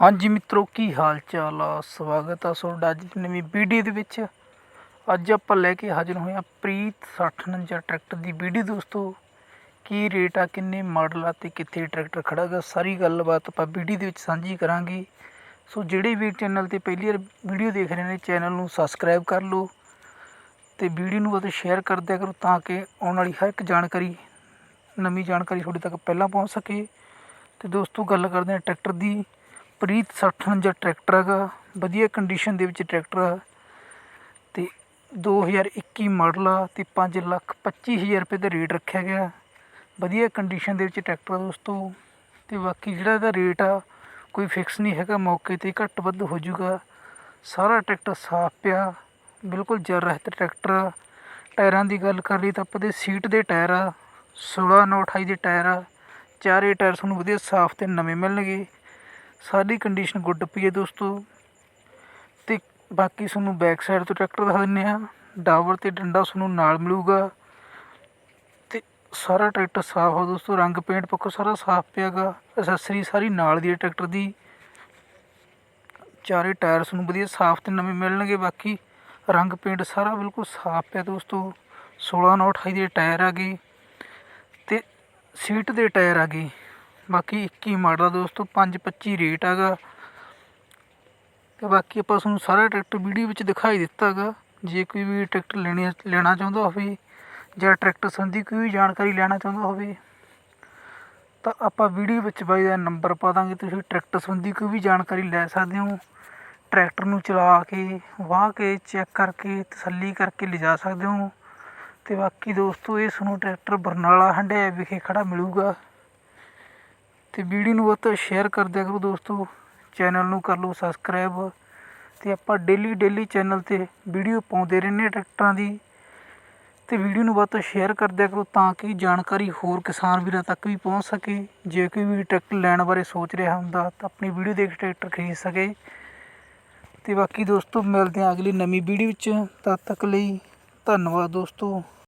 ਹਾਂਜੀ ਮਿੱਤਰੋ, ਕੀ ਹਾਲ ਚਾਲ ਆ? ਸਵਾਗਤ ਆ ਤੁਹਾਡਾ ਅੱਜ ਦੀ ਨਵੀਂ ਵੀਡੀਓ ਦੇ ਵਿੱਚ। ਅੱਜ ਆਪਾਂ ਲੈ ਕੇ ਹਾਜ਼ਰ ਹੋਏ ਆ ਪ੍ਰੀਤ 6049 ਟਰੈਕਟਰ ਦੀ ਵੀਡੀਓ। ਦੋਸਤੋ, ਕੀ ਰੇਟ ਆ, ਕਿੰਨੇ ਮਾਡਲ ਆ ਤੇ ਕਿੱਥੇ ਟਰੈਕਟਰ ਖੜਾ ਗਾ ਸਾਰੀ ਗੱਲਬਾਤ ਆਪਾਂ ਵੀਡੀਓ ਦੇ ਵਿੱਚ ਸਾਂਝੀ ਕਰਾਂਗੇ। ਸੋ ਜਿਹੜੇ ਵੀ ਚੈਨਲ ਤੇ ਪਹਿਲੀ ਵਾਰ ਵੀਡੀਓ ਦੇਖ ਰਹੇ ਨੇ, ਚੈਨਲ ਨੂੰ ਸਬਸਕ੍ਰਾਈਬ ਕਰ ਲਓ ਤੇ ਵੀਡੀਓ ਨੂੰ ਅਤੇ ਸ਼ੇਅਰ ਕਰ ਦਿਆ ਕਰੋ ਤਾਂ ਕਿ ਆਉਣ ਵਾਲੀ ਹਰ ਇੱਕ ਜਾਣਕਾਰੀ, ਨਵੀਂ ਜਾਣਕਾਰੀ ਤੁਹਾਡੇ ਤੱਕ ਪਹਿਲਾਂ ਪਹੁੰਚ ਸਕੇ। ਤੇ ਦੋਸਤੋ, ਗੱਲ ਕਰਦੇ ਹਾਂ ਟਰੈਕਟਰ ਦੀ। ਪ੍ਰੀਤ 6049 ਟਰੈਕਟਰ ਹੈਗਾ। ਵਧੀਆ ਕੰਡੀਸ਼ਨ ਦੇ ਵਿੱਚ ਟਰੈਕਟਰ ਆ ਅਤੇ ਦੋ ਹਜ਼ਾਰ ਇੱਕੀ ਮਾਡਲ ਆ ਅਤੇ ਪੰਜ ਲੱਖ ਪੱਚੀ ਹਜ਼ਾਰ ਰੁਪਏ ਦਾ ਰੇਟ ਰੱਖਿਆ ਗਿਆ। ਵਧੀਆ ਕੰਡੀਸ਼ਨ ਦੇ ਵਿੱਚ ਟਰੈਕਟਰ ਆ ਦੋਸਤੋ। ਅਤੇ ਬਾਕੀ ਜਿਹੜਾ ਇਹਦਾ ਰੇਟ ਆ, ਕੋਈ ਫਿਕਸ ਨਹੀਂ ਹੈਗਾ। ਮੌਕੇ ਤੇ ਘੱਟ ਵੱਧ ਹੋ ਜਾਊਗਾ। ਸਾਰਾ ਟਰੈਕਟਰ ਸਾਫ਼ ਪਿਆ। ਬਿਲਕੁਲ ਜਰ ਰਹਿਤ ਟਰੈਕਟਰ ਆ। ਟਾਇਰਾਂ ਦੀ ਗੱਲ ਕਰ ਲਈ ਤਾਂ ਆਪਾਂ ਦੇ ਸੀਟ ਦੇ ਟਾਇਰ ਆ। 16 9 28 ਦੇ ਟਾਇਰ ਆ। ਚਾਰੇ ਟਾਇਰ ਤੁਹਾਨੂੰ ਵਧੀਆ ਸਾਫ਼ ਤੇ ਨਵੇਂ ਮਿਲਣਗੇ। ਸਾਰੀ ਕੰਡੀਸ਼ਨ ਗੁੱਡ ਪਈ ਹੈ ਦੋਸਤੋ। ਤੇ ਬਾਕੀ ਤੁਹਾਨੂੰ ਬੈਕ ਸਾਈਡ ਤੋਂ ਟਰੈਕਟਰ ਦਿਖਾ ਦਿੰਨੇ ਆ ਡਾਵਰ ਤੇ ਡੰਡਾ ਤੁਹਾਨੂੰ ਨਾਲ ਮਿਲੂਗਾ। ਤੇ ਸਾਰਾ ਟਰੈਕਟਰ ਸਾਫ਼ ਆ ਦੋਸਤੋ, ਰੰਗ ਪੇਂਟ ਪੱਖੋਂ ਸਾਰਾ ਸਾਫ਼ ਪਿਆਗਾ। ਐਸੈਸਰੀ ਸਾਰੀ ਨਾਲ ਦੀ ਹੈ ਟਰੈਕਟਰ ਦੀ। ਚਾਰੇ ਟਾਇਰ ਤੁਹਾਨੂੰ ਵਧੀਆ ਸਾਫ਼ ਤੇ ਨਵੇਂ ਮਿਲਣਗੇ। ਬਾਕੀ ਰੰਗ ਪੇਂਟ ਸਾਰਾ ਬਿਲਕੁਲ ਸਾਫ਼ ਪਿਆ ਦੋਸਤੋ। 16 9 28 ਦੇ ਟਾਇਰ ਆ ਗਏ ਤੇ ਸੀਟ ਦੇ ਟਾਇਰ ਆ ਗਏ ਬਾਕੀ 21 ਮਾਡਲ ਆ ਦੋਸਤੋ 525 ਰੇਟ ਹੈਗਾ ਤੇ ਬਾਕੀ ਆਪਾਂ ਤੁਹਾਨੂੰ ਸਾਰਾ ਟਰੈਕਟਰ ਵੀਡੀਓ ਵਿੱਚ ਦਿਖਾਈ ਦਿੱਤਾ ਦਿੱਤਾਗਾ ਜੇ ਕੋਈ ਵੀ ਟਰੈਕਟਰ ਲੈਣੇ ਲੈਣਾ ਚਾਹੁੰਦਾ ਹੋਵੇ ਜਾਂ ਟਰੈਕਟਰ ਸੰਬੰਧੀ ਕੋਈ ਵੀ ਜਾਣਕਾਰੀ ਲੈਣਾ ਚਾਹੁੰਦਾ ਹੋਵੇ, ਤਾਂ ਆਪਾਂ ਵੀਡੀਓ ਵਿੱਚ ਬਾਈ ਦਾ ਨੰਬਰ ਪਾ ਦਾਂਗੇ। ਤੁਸੀਂ ਟਰੈਕਟਰ ਸੰਬੰਧੀ ਕੋਈ ਵੀ ਜਾਣਕਾਰੀ ਲੈ ਸਕਦੇ ਹੋ। ਟਰੈਕਟਰ ਨੂੰ ਚਲਾ ਕੇ, ਵਾਹ ਕੇ, ਚੈੱਕ ਕਰਕੇ, ਤਸੱਲੀ ਕਰਕੇ ਲਿਜਾ ਸਕਦੇ ਹੋ। ਤੇ ਬਾਕੀ ਦੋਸਤੋ, ਇਹ ਤੁਹਾਨੂੰ ਟਰੈਕਟਰ ਬਰਨਾਲਾ ਹੰਡਿਆ ਵਿਖੇ ਖੜਾ ਮਿਲੂਗਾ। ਅਤੇ ਵੀਡੀਓ ਨੂੰ ਵੱਧ ਤੋਂ ਸ਼ੇਅਰ ਕਰ ਦਿਆ ਕਰੋ ਦੋਸਤੋ। ਚੈਨਲ ਨੂੰ ਕਰ ਲਓ ਸਬਸਕ੍ਰਾਈਬ ਅਤੇ ਆਪਾਂ ਡੇਲੀ ਡੇਲੀ ਚੈਨਲ ਤੇ ਵੀਡੀਓ ਪਾਉਂਦੇ ਰਹਿੰਦੇ ਹਾਂ ਟਰੈਕਟਰਾਂ ਦੀ। ਅਤੇ ਵੀਡੀਓ ਨੂੰ ਵੱਧ ਤੋਂ ਸ਼ੇਅਰ ਕਰ ਦਿਆ ਕਰੋ ਤਾਂ ਕਿ ਜਾਣਕਾਰੀ ਹੋਰ ਕਿਸਾਨ ਵੀਰਾਂ ਤੱਕ ਵੀ ਪਹੁੰਚ ਸਕੇ। ਜੇ ਕੋਈ ਵੀ ਟਰੈਕਟਰ ਲੈਣ ਬਾਰੇ ਸੋਚ ਰਿਹਾ ਹੁੰਦਾ ਤਾਂ ਆਪਣੀ ਵੀਡੀਓ ਦੇਖ ਕੇ ਟਰੈਕਟਰ ਖਰੀਦ ਸਕੇ। ਅਤੇ ਬਾਕੀ ਦੋਸਤੋ, ਮਿਲਦੇ ਹਾਂ ਅਗਲੀ ਨਵੀਂ ਵੀਡੀਓ ਵਿੱਚ। ਤਦ ਤੱਕ ਲਈ ਧੰਨਵਾਦ ਦੋਸਤੋ।